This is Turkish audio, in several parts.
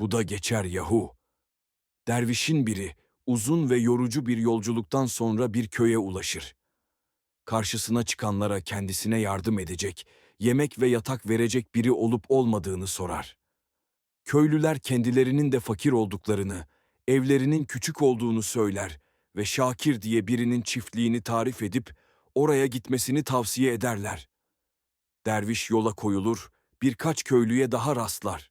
Bu da geçer yahu. Dervişin biri uzun ve yorucu bir yolculuktan sonra bir köye ulaşır. Karşısına çıkanlara kendisine yardım edecek, yemek ve yatak verecek biri olup olmadığını sorar. Köylüler kendilerinin de fakir olduklarını, evlerinin küçük olduğunu söyler ve Şakir diye birinin çiftliğini tarif edip oraya gitmesini tavsiye ederler. Derviş yola koyulur, birkaç köylüye daha rastlar.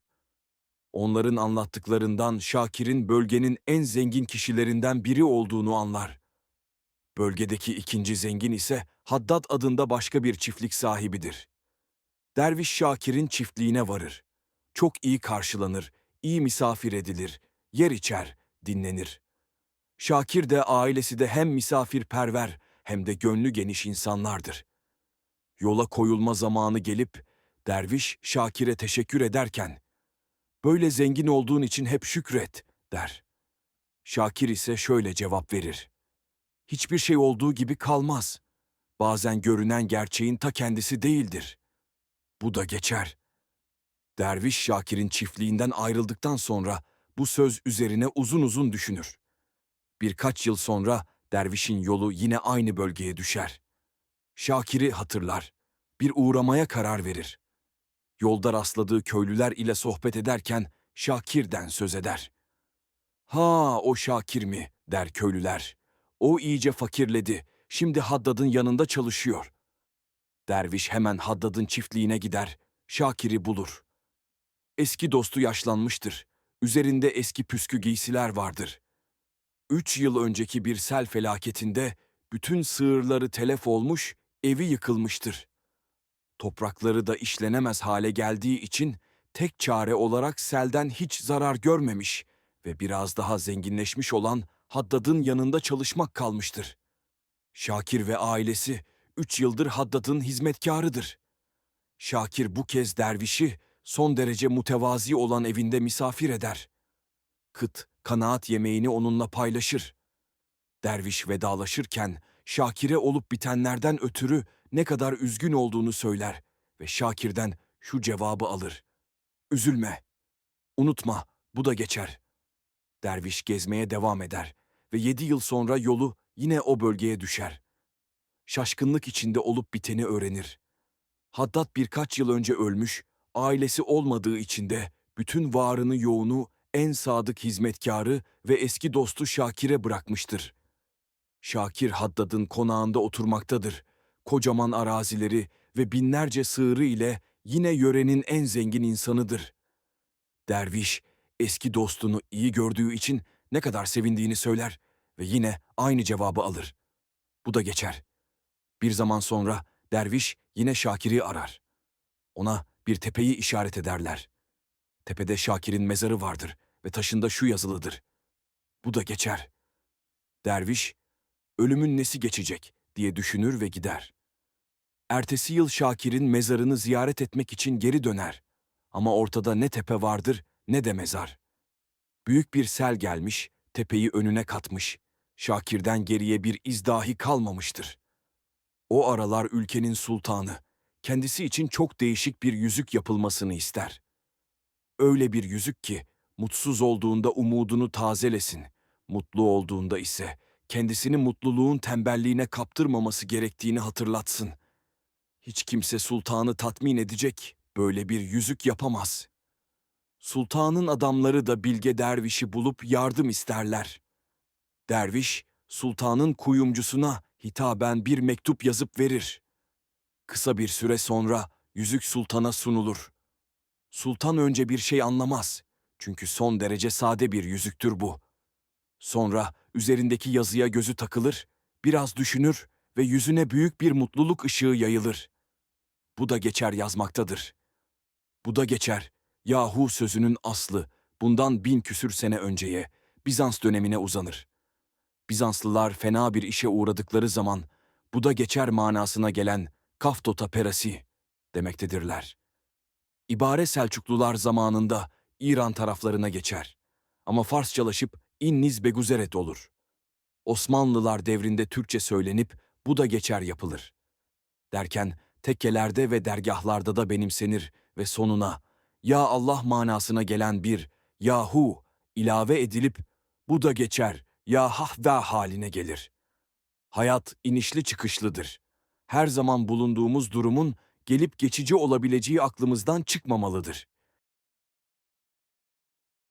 Onların anlattıklarından Şakir'in bölgenin en zengin kişilerinden biri olduğunu anlar. Bölgedeki ikinci zengin ise Haddad adında başka bir çiftlik sahibidir. Derviş Şakir'in çiftliğine varır. Çok iyi karşılanır, iyi misafir edilir, yer içer, dinlenir. Şakir de ailesi de hem misafirperver hem de gönlü geniş insanlardır. Yola koyulma zamanı gelip derviş Şakir'e teşekkür ederken "Böyle zengin olduğun için hep şükret." der. Şakir ise şöyle cevap verir: Hiçbir şey olduğu gibi kalmaz. Bazen görünen gerçeğin ta kendisi değildir. Bu da geçer. Derviş Şakir'in çiftliğinden ayrıldıktan sonra bu söz üzerine uzun uzun düşünür. Birkaç yıl sonra dervişin yolu yine aynı bölgeye düşer. Şakir'i hatırlar. Bir uğramaya karar verir. Yolda rastladığı köylüler ile sohbet ederken Şakir'den söz eder. Ha o Şakir mi der köylüler. O iyice fakirledi. Şimdi Haddad'ın yanında çalışıyor. Derviş hemen Haddad'ın çiftliğine gider. Şakir'i bulur. Eski dostu yaşlanmıştır. Üzerinde eski püskü giysiler vardır. Üç yıl önceki bir sel felaketinde bütün sığırları telef olmuş, evi yıkılmıştır. Toprakları da işlenemez hale geldiği için tek çare olarak selden hiç zarar görmemiş ve biraz daha zenginleşmiş olan Haddad'ın yanında çalışmak kalmıştır. Şakir ve ailesi üç yıldır Haddad'ın hizmetkarıdır. Şakir bu kez dervişi son derece mutevazi olan evinde misafir eder. Kıt, kanaat yemeğini onunla paylaşır. Derviş vedalaşırken Şakir'e olup bitenlerden ötürü ne kadar üzgün olduğunu söyler ve Şakir'den şu cevabı alır. Üzülme, unutma, bu da geçer. Derviş gezmeye devam eder ve yedi yıl sonra yolu yine o bölgeye düşer. Şaşkınlık içinde olup biteni öğrenir. Haddad birkaç yıl önce ölmüş, ailesi olmadığı için de bütün varını yoğunu en sadık hizmetkarı ve eski dostu Şakir'e bırakmıştır. Şakir Haddad'ın konağında oturmaktadır. Kocaman arazileri ve binlerce sığırı ile yine yörenin en zengin insanıdır. Derviş, eski dostunu iyi gördüğü için ne kadar sevindiğini söyler ve yine aynı cevabı alır. Bu da geçer. Bir zaman sonra derviş yine Şakir'i arar. Ona bir tepeyi işaret ederler. Tepede Şakir'in mezarı vardır ve taşında şu yazılıdır. Bu da geçer. Derviş, ölümün nesi geçecek diye düşünür ve gider. Ertesi yıl Şakir'in mezarını ziyaret etmek için geri döner. Ama ortada ne tepe vardır ne de mezar. Büyük bir sel gelmiş, tepeyi önüne katmış. Şakir'den geriye bir iz dahi kalmamıştır. O aralar ülkenin sultanı, kendisi için çok değişik bir yüzük yapılmasını ister. Öyle bir yüzük ki, mutsuz olduğunda umudunu tazelesin, mutlu olduğunda ise kendisini mutluluğun tembelliğine kaptırmaması gerektiğini hatırlatsın. Hiç kimse sultanı tatmin edecek böyle bir yüzük yapamaz. Sultanın adamları da bilge dervişi bulup yardım isterler. Derviş, sultanın kuyumcusuna hitaben bir mektup yazıp verir. Kısa bir süre sonra yüzük sultana sunulur. Sultan önce bir şey anlamaz. Çünkü son derece sade bir yüzüktür bu. Sonra üzerindeki yazıya gözü takılır, biraz düşünür ve yüzüne büyük bir mutluluk ışığı yayılır. Bu da geçer yazmaktadır. Bu da geçer. Yahu sözünün aslı bundan bin küsür sene önceye, Bizans dönemine uzanır. Bizanslılar fena bir işe uğradıkları zaman bu da geçer manasına gelen kaftota perasi demektedirler. İbare Selçuklular zamanında İran taraflarına geçer. Ama Farsçalaşıp inniz beguzeret olur. Osmanlılar devrinde Türkçe söylenip bu da geçer yapılır. Derken tekkelerde ve dergahlarda da benimsenir ve sonuna ya Allah manasına gelen bir yahu ilave edilip bu da geçer ya hahda haline gelir. Hayat inişli çıkışlıdır. Her zaman bulunduğumuz durumun gelip geçici olabileceği aklımızdan çıkmamalıdır.''